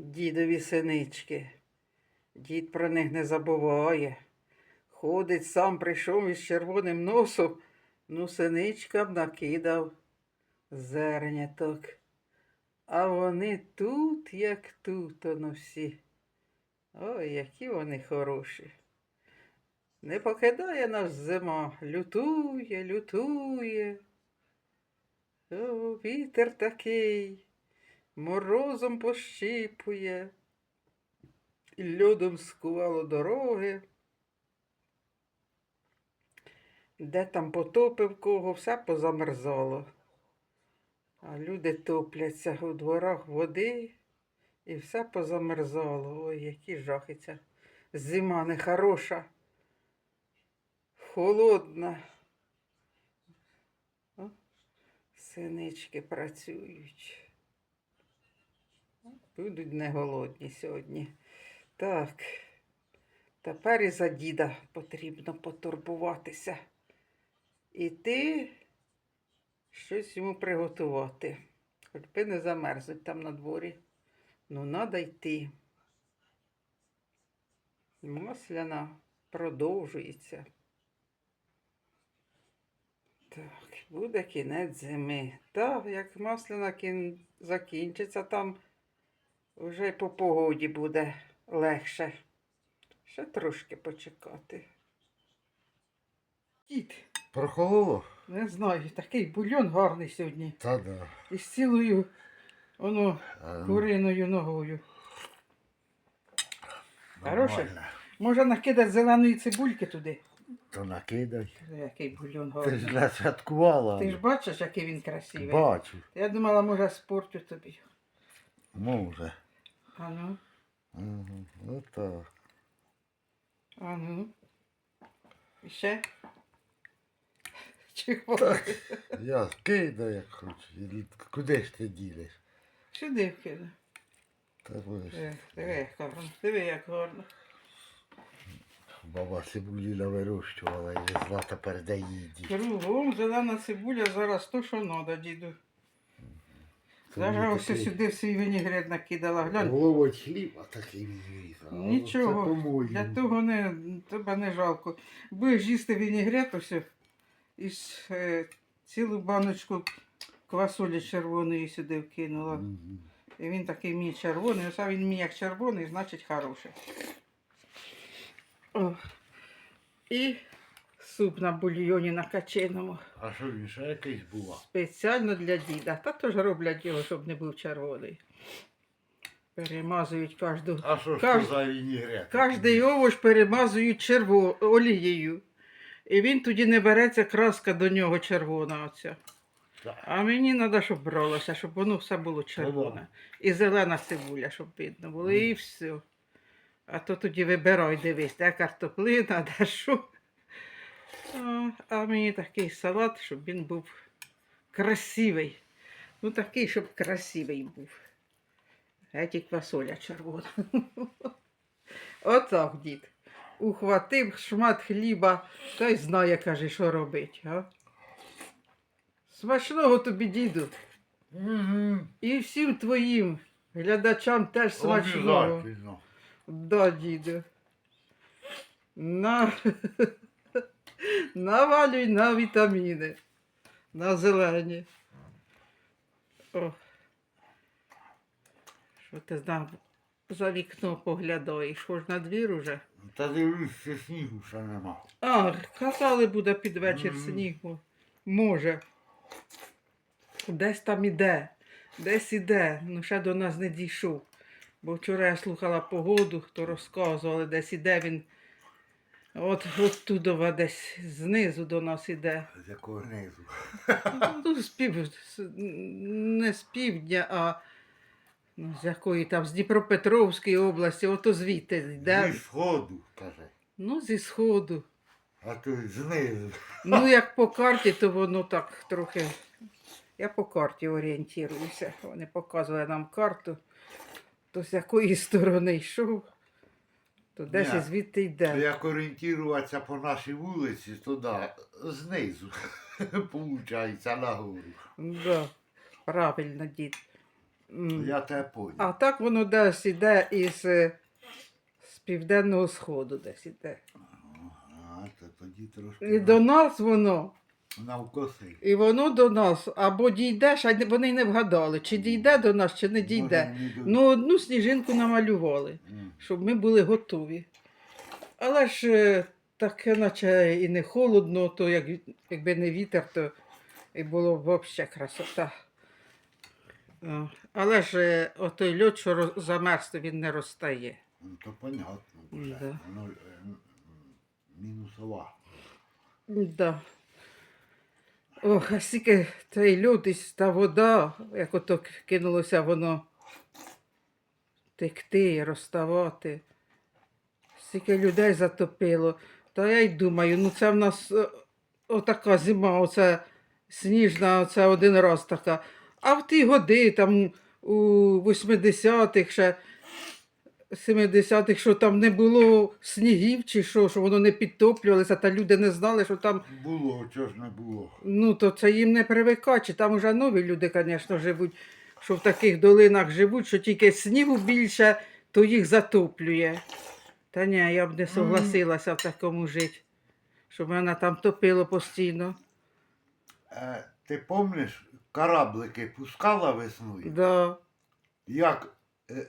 дідові синички. Дід про них не забуває. Ходить сам прийшов із червоним носом, ну синичкам накидав зерняток. А вони тут, як тут, оно всі. Ой, які вони хороші. Не покидає нас зима, лютує, лютує. О, вітер такий, морозом пощіпує, і льодом скувало дороги. Де там потопив кого, все позамерзало. А люди топляться у дворах води і все позамерзало. Ой, які жахиться. Зима нехороша, холодна. О, синички працюють. Будуть не голодні сьогодні. Так, тепер і за діда потрібно потурбуватися. Іти щось йому приготувати. Хоч би не замерзнуть там на дворі. Ну, надо йти. Масляна продовжується. Так, буде кінець зими. Так, як масляна кін... закінчиться, там вже й по погоді буде легше. Ще трошки почекати. Дід, Прохололо? не знаю, такий бульон гарний сьогодні. Та да. Із цілою воно А, ну, куриною ногою. Хороше? нормально. Може накидати зеленої цибульки туди. То накидай. Який бульон Ти ж гарний. не святкувала. Ти ж бачиш, який він красивий. Бачу. Я думала, може, спортю тобі. Може. Ну, Угу. Отак. а ну. І ще? Чого? Я кидаю, як хочу. Куди ж ти ділиш? Сюди вкину. Та будеш. Ех, Диви, як гарно. Диви, як гарно. Баба цибуліна вирощувала і везла тепер де їді. Кругом зелена цибуля зараз то, що треба, діду. Зараз ось сюди в свій винігрет накидала. Глянь. Головоть хліба такий візьміса. Нічого, для того не, тебе не жалко. Будеш їсти вінігрет ось із е, цілу баночку квасолі червоної сюди вкинула. І він такий мій червоний, ось а він мій як червоний, значить хороший. О. І суп на бульйоні накаченому. А що він ще якийсь була? Спеціально для діда. Та то ж роблять його, щоб не був червоний. Перемазують кожну. А що ж Каж- за вінігрет? Кожний овоч перемазують черво... олією. І він тоді не береться краска до нього червона. Оця. Так. А мені треба, щоб бралося, щоб воно все було червоне. І зелена цибуля, щоб видно було, і все. А то тоді вибирай, дивись, де картоплина, де що. А, мені такий салат, щоб він був красивий. Ну такий, щоб красивий був. Геть квасоля червона. Отак, дід. Ухватив шмат хліба, та й знає, каже, що робить. А? Смачного тобі, діду. Мгм. І всім твоїм глядачам теж смачного. Да, діду. На... Навалюй на вітаміни. На зелені. О. Що ти знав? За вікно поглядаєш, що ж на двір уже? Та дивлюсь, що снігу ще нема. А, казали, буде під вечір Мгм. снігу. Може. Десь там іде, десь іде, ну ще до нас не дійшов. Бо вчора я слухала погоду, хто розказували, десь іде він. От оттудова десь знизу до нас іде. З якого низу. Ну, з пів, з- не з півдня, а ну, з якої там, з Дніпропетровської області, ото звідти йде. Зі сходу, каже. Ну, зі сходу. А то знизу. Ну, як по карті, то воно так трохи. Я по карті орієнтуюся. Вони показували нам карту, то з якої сторони йшов, то десь Ні. звідти То йде. Як орієнтуватися по нашій вулиці, то да, знизу. Получається нагору. Да, правильно, дід. М. Я тебе поняв. А так воно десь іде із, е, з південного сходу десь іде. А, то тоді трошки І до нас воно, навкоси. і воно до нас або дійдеш, а вони й не вгадали, чи дійде до нас, чи не дійде. Може, не Ну, одну сніжинку намалювали, щоб ми були готові. Але ж е, таке, наче і не холодно, то як, якби не вітер, то і було б взагалі красота. О, Але ж е, отой льод, що роз- замерз, то він не розтає. Ну, то понятно. Вже. Да. Воно е, м, мінусова. Да. Ох, а той льод і та вода, як ото кинулося воно текти, розставати. Стільки людей затопило. Та я й думаю, ну це в нас е, отака зима, оце сніжна, оце один раз така. А в ті годи, там у 80-х ще 70-х, що там не було снігів чи що, що воно не підтоплювалося, та люди не знали, що там, Було, чого ж не було. ну то це їм не привикачі. Там вже нові люди, звісно, живуть, що в таких долинах живуть, що тільки снігу більше, то їх затоплює. Та ні, я б не согласилася в такому жити, щоб мене там топило постійно. Е, ти пам'ятаєш, кораблики пускала весною? Да, Як, е,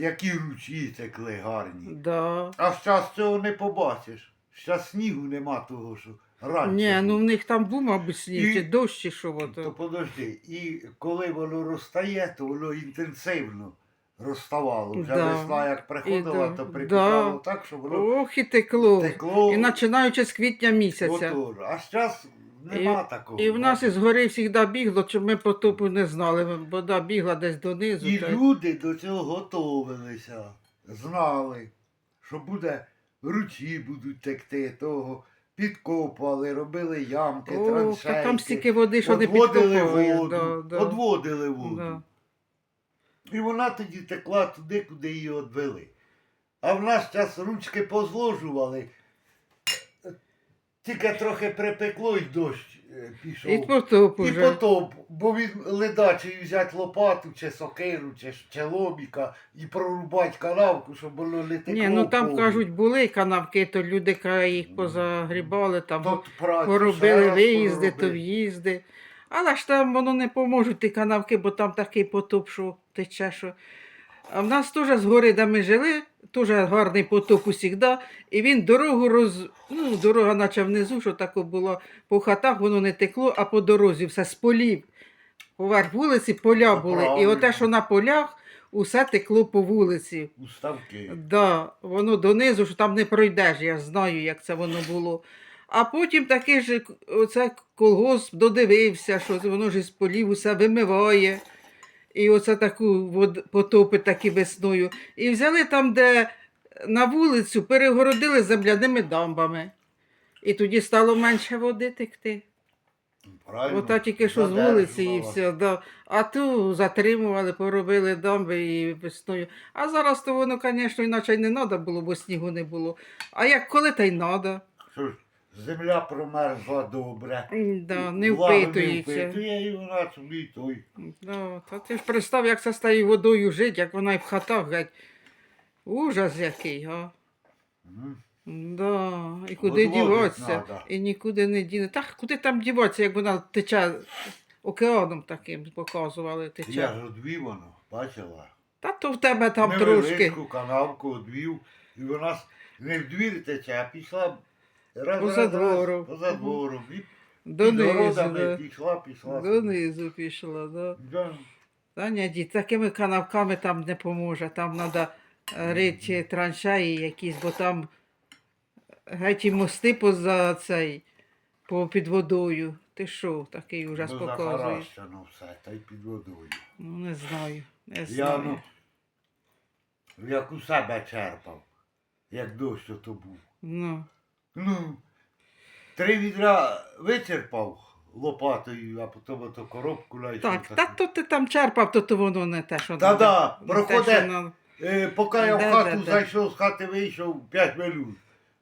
які ручі текли гарні. да. А зараз цього не побачиш. Зараз снігу нема того, що раніше. Ні, ну в них там був, мабуть, сніг, чи дощ, чи що. То подожди, і коли воно розтає, то воно інтенсивно розставало. Вже Да. весна як приходила, І то да. припікало Да. так, що воно Ох, і текло. текло. І починаючи з квітня місяця. отож. А зараз нема такого. І в нас із гори завжди бігло, щоб ми потопу не знали. Вода бігла десь донизу. І та- люди до цього готовилися, знали, що буде ручі будуть текти, того підкопали, робили ямки, Ох, траншейки. там стільки води, що не Одводили підкопуєш. воду, Да, да. одводили воду. Да. І вона тоді текла туди, куди її одвели. А в нас час ручки позложували. Тільки трохи припекло і дощ е, пішов. І потоп І уже. потоп, бо він ледачий взяти лопату чи сокиру, чи, чи лобіка і прорубати канавку, щоб воно не текло. Ні, ну там кажуть, були канавки, то люди їх позагрібали, там Тут працю поробили виїзди, то поробили. в'їзди. Але ж там воно не поможуть ті канавки, бо там такий потоп, що тече, що. А в нас теж з гори, де ми жили, теж гарний потоп усігда, і він дорогу роз... ну, дорога наче внизу, що таке було, по хатах воно не текло, а по дорозі все з полів. Поверх вулиці поля були. І оте, що на полях, усе текло по вулиці. Уставки. Да, воно донизу, що там не пройдеш, я знаю, як це воно було. А потім такий же оце колгосп додивився, що воно ж із полів усе вимиває. І оце таку потопи такі весною. І взяли там, де на вулицю, перегородили земляними дамбами. І тоді стало менше води текти. Правильно? Ота тільки що з вулиці і все. Да. А ту затримували, поробили дамби і весною. А зараз то воно, звісно, іначе й не треба було, бо снігу не було. А як коли, та й треба. Що ж, земля промерзла добре. Да, не Влагу впитується. впитує, і вона собі й той. Да, та ти ж представ, як це з тією водою жити, як вона й в хатах геть. Ужас який, га. Да. І куди Одводить діватися? надо. І нікуди не діне. Так куди там діватися, як вона тече океаном таким показували, тече. Я ж одвів воно, бачила. Та то в тебе там Невеличку трошки. канавку одвів, і вона с- не в двір тече, а пішла раз, Поза раз, раз, двором. поза двором. І Донизу, да. пішла, пішла. Донизу пішла, да. Да. Та ні, дід, такими канавками там не поможе. Там треба рити траншеї якісь, бо там геть і мости поза цей, по під водою. Ти що, такий ужас Ну, показуєш? захаращено все, та й під водою. Ну, не знаю. Не Я знаю. ну, як у себе черпав, як дощ ото був. Ну, Ну, три відра вичерпав лопатою, а потім ото коробку знайшов. так, та то ти там черпав, то, то воно не те, що Та-да. Не те, проходить. що. Е, поки я в Да, хату да, да. зайшов, з хати вийшов 5 минут.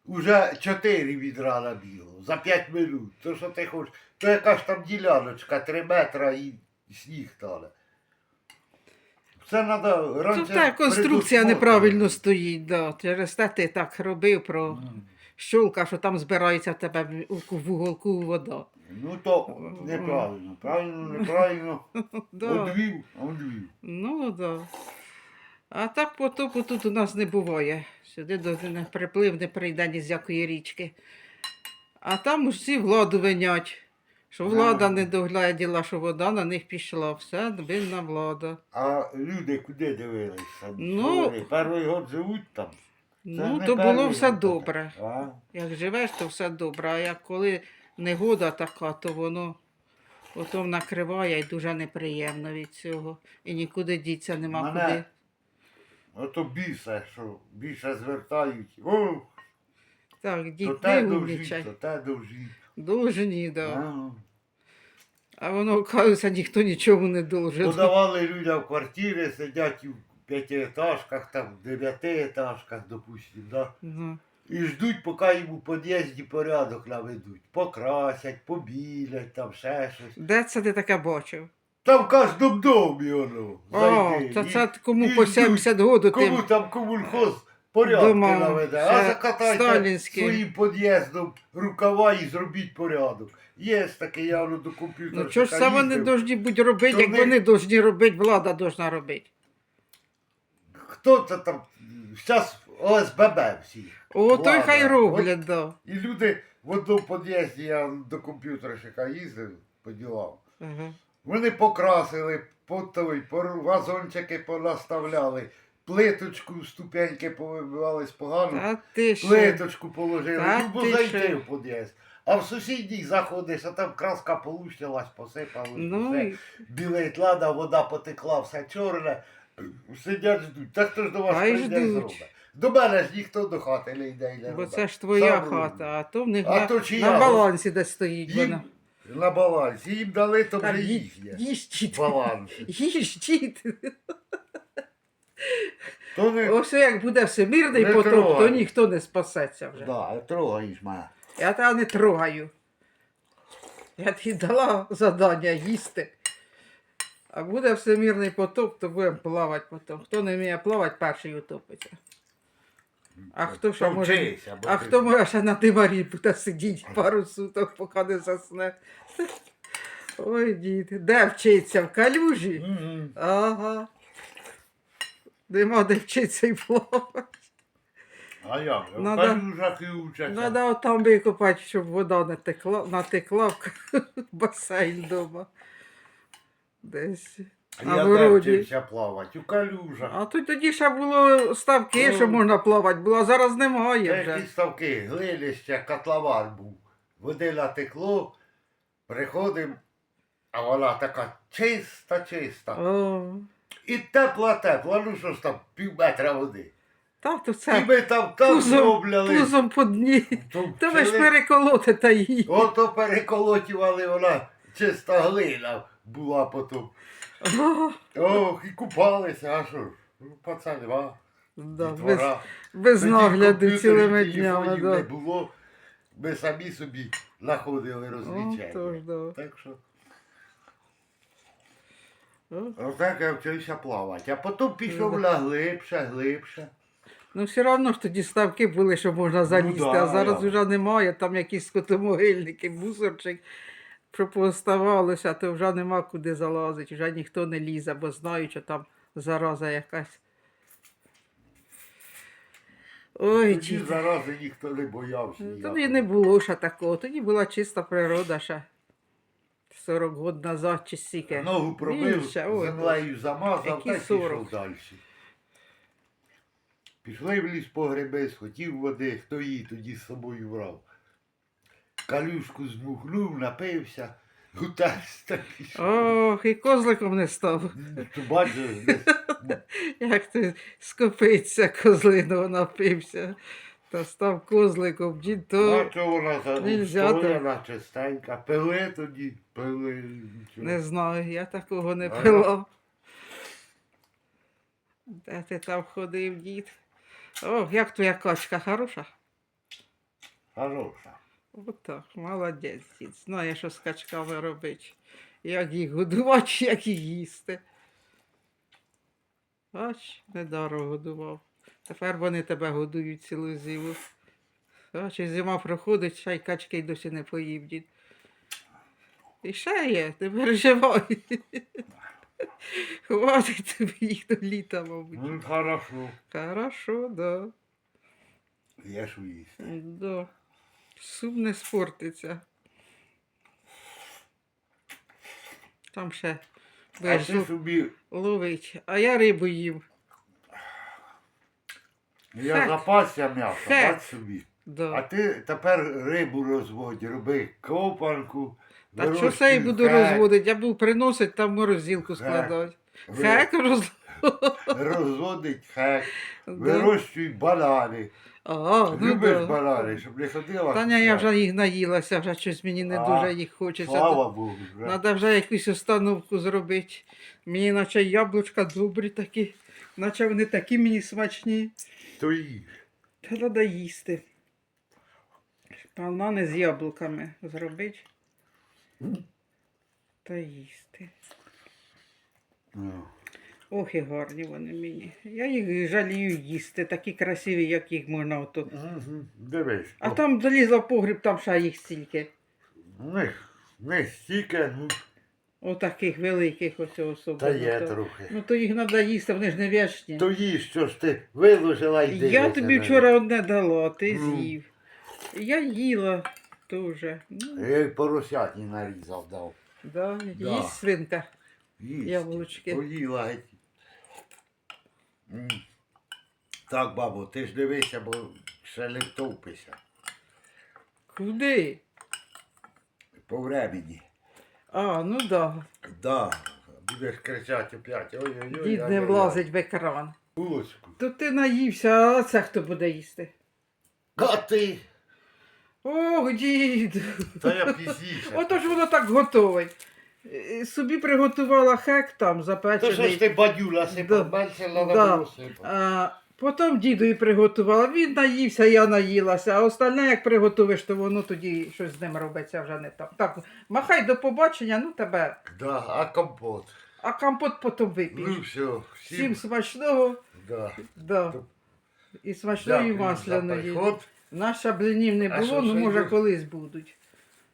Уже 4 відра набігло за 5 минут. То що ти хочеш? То яка ж там діляночка, 3 метра і сніг тане. Це треба раніше. Тут та конструкція предусмотрено. неправильно стоїть, да. через те ти так робив про М. щолка, що там збирається в тебе в уголку вода. Ну то неправильно. Правильно, неправильно. Одвів, одвів. Ну да. А так потопу тут у нас не буває. Сюди до не приплив, не прийде ні з якої річки. А там всі владу винять. Що влада не догляділа, що вода на них пішла. Все винна влада. А люди куди дивилися? Ну, Перший год живуть там. Ну, то було все добре. А? Як живеш, то все добре. А як коли негода така, то воно потім накриває і дуже неприємно від цього. І нікуди діться нема Мене- куди. Ото біса, що більше звертають. О, Так, то дітей те довжіть, то те довжіть. Должні, да. А. А воно, оказується, ніхто нічому не должен. Подавали людям в квартири, сидять у п'ятиэтажках, там, в дев'ятиэтажках, допустим, да? Ну, І ждуть, поки їм у під'їзді порядок наведуть. Покрасять, побілять, там ще щось. Де це ти таке бачив? Там в кожному домі воно. О, зайди. та І- це кому і по ждуть, 70 году Кому тим. там комунхоз порядки Дома, наведе. ще А закатайте сталінські. своїм під'їздом рукава і зробіть порядок. Є таке явно до комп'ютера. Ну чого ж це вони повинні бути робити, То як не- вони повинні робити, влада повинна робити. Хто це там? Зараз ОСББ всі. О, то й хай роблять, да. І люди в одному під'їзді, я до комп'ютера ще їздив по ділам. Ага. Вони покрасили, по той, вазончики понаставляли, плиточку, ступеньки повибивались погано, Та ти що? плиточку положили, Та зайти в під'їзд. А в сусідній заходиш, а там краска полущилась, посипалась, Ну, все. і- білить лада, вода потекла, все чорне. Сидять ждуть. Та хто ж до вас Хай прийде і ждуть. зробить? До мене ж ніхто до хати не йде і не бо робить. це ж твоя Сам хата, а то в них А на, то чия? на балансі де стоїть Їм вона. на балансі, їм дали, то вже їхнє. їж, дід. Баланс. Їж. То не... Ось як буде всемирний Не потоп, то трогай. ніхто не спасеться вже. Да, трогаєш мене. Я тебе не трогаю. Я тобі дала завдання їсти. А буде всемирний потоп, то будемо плавати потім. Хто не вміє плавати, перший утопиться. А хто То може. А хто може ще на димарі буде сидіти пару суток, поки не засне. Ой, дід, де вчиться? В калюжі? Ага. Нема де вчитися і плавати. А як? В Надо- калюжах і учаться. Треба отам викопати, щоб вода не текла, натекла в басейн вдома. Десь. на Я городі. де вчився плавати, у калюжах. А тут тоді ще було ставки, Ну. що можна плавати було, а зараз немає вже. ставки, глинище, котлован був. Води натекло, приходимо, а вона така чиста, чиста. О, І тепла, тепла, ну що ж там, пів метра води. та то І це ми там так пузом, зробляли. пузом по дні. То То ви ж вчили- переколоти та її. Ото переколотювали вона чиста глина була потім. Ох, і купалися, а що ж? Ну, пацани, ва. да, без, без Тоді нагляду комп'ютерів, цілими телефонів днями. не Да. було. Ми самі собі знаходили О, розвлічення. то ж, да. Так що, О. отак я вчився плавати. А потім пішов Ну, на глибше, глибше. Ну, все одно ж тоді ставки були, що можна залізти, Ну да, а зараз да. вже немає, там якісь скотомогильники, мусорчик, що пооставалося, то вже нема куди залазити, вже ніхто не лізе, бо знають, що там зараза якась. Ой, Тоді діти. зарази ніхто не боявся. Ну. Тоді не було ще такого, тоді була чиста природа ще 40 років назад чи стільки. Ногу пробив, Більше, ой, землею замазав та й пішов далі. Пішли в ліс по гриби, схотів води, хто її тоді з собою брав. Калюшку змухнув, напився, гутався та пішов. Ох, і козликом не став. То бачиш, десь Як ти скопиться козлиного напився. Та став козликом, дід то А що вона за Нельзя так. устояна, чистенька. Пили тоді, пили. нічого. не знаю, я такого не Ага. пила. Де ти там ходив, дід? О, як твоя качка хороша? Хороша. Отак, молодець, дід. Знає, що з качками робити. Як їх годувати, як їх їсти. Ач, недаро годував. Тепер вони тебе годують цілу зиму. Ач, і зима проходить, ще й качки й досі не поїв дід. І ще є, не переживай. Хватить тобі їх до літа, мабуть. Ну, хорошо. Хорошо, да. Я ж уїсти. Да. Суп не спортиться. Там ще лов- собі, ловить. А я рибу їм. я запасся м'ясо, бач собі. А ти тепер рибу розводь, роби копанку. Та що це я буду хек, розводити? Я буду приносити там морозилку Хек. складати. Хек роз... Розводить хек, Да. вирощуй банани. А, ну Любиш да. банани, щоб не ходила. Та ні, я вже їх наїлася, вже щось мені не А, дуже їх хочеться. Слава Богу. вже. Треба вже якусь установку зробити. Мені наче яблучка добрі такі, наче вони такі мені смачні. То їж. Та треба їсти. Банани з яблуками зробити. Та їсти. Ну. Ох і гарні вони мені. Я їх жалію їсти, такі красиві, як їх можна ото. Мгм. Дивись. А там залізла в погріб, там ще їх стільки. Не, не стільки, ну, Отаких великих ось та особливо. є то- трохи. Ну то їх треба їсти, вони ж не в'ячні. То їж, що ж ти виложила і дивися. Я тобі на вчора одне дала, ти Ну. з'їв. Я їла теж. Ну, них. Я й поросятні нарізав дав. да, Да. їсть свинка. Їсть. Яблучки. Поїла геть. Так, бабо, ти ж дивися, бо ще не втовпися. Куди? По времені. А, ну да. Да. Будеш кричати опять. Ой-ой-ой. Дід не влазить в екран. Булочку. То ти наївся, а це хто буде їсти? А ти? Ох, дід. Та я пізніше. Ото ж воно так готове. Е, Собі приготувала хек там То що ж ти бадюла Да. сипав, менше Да. А, потім дідові приготувала. Він наївся, я наїлася. А остальне, як приготуєш, то воно тоді щось з ним робиться вже не так. Так, махай до побачення, ну тебе. Да, а компот? А компот потім Ну вип'єш. все, Всім всім. смачного. Да. Да. І смачної Дякую за масляної. приход. Наша блинів не А було, що ну ще може колись будуть.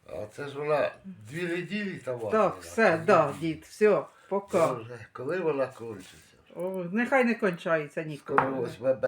А це ж вона дві неділі тому. Так, все, да, дід, все, пока. Коли вона кончиться? О, нехай не кончається Скоро ніколи. 8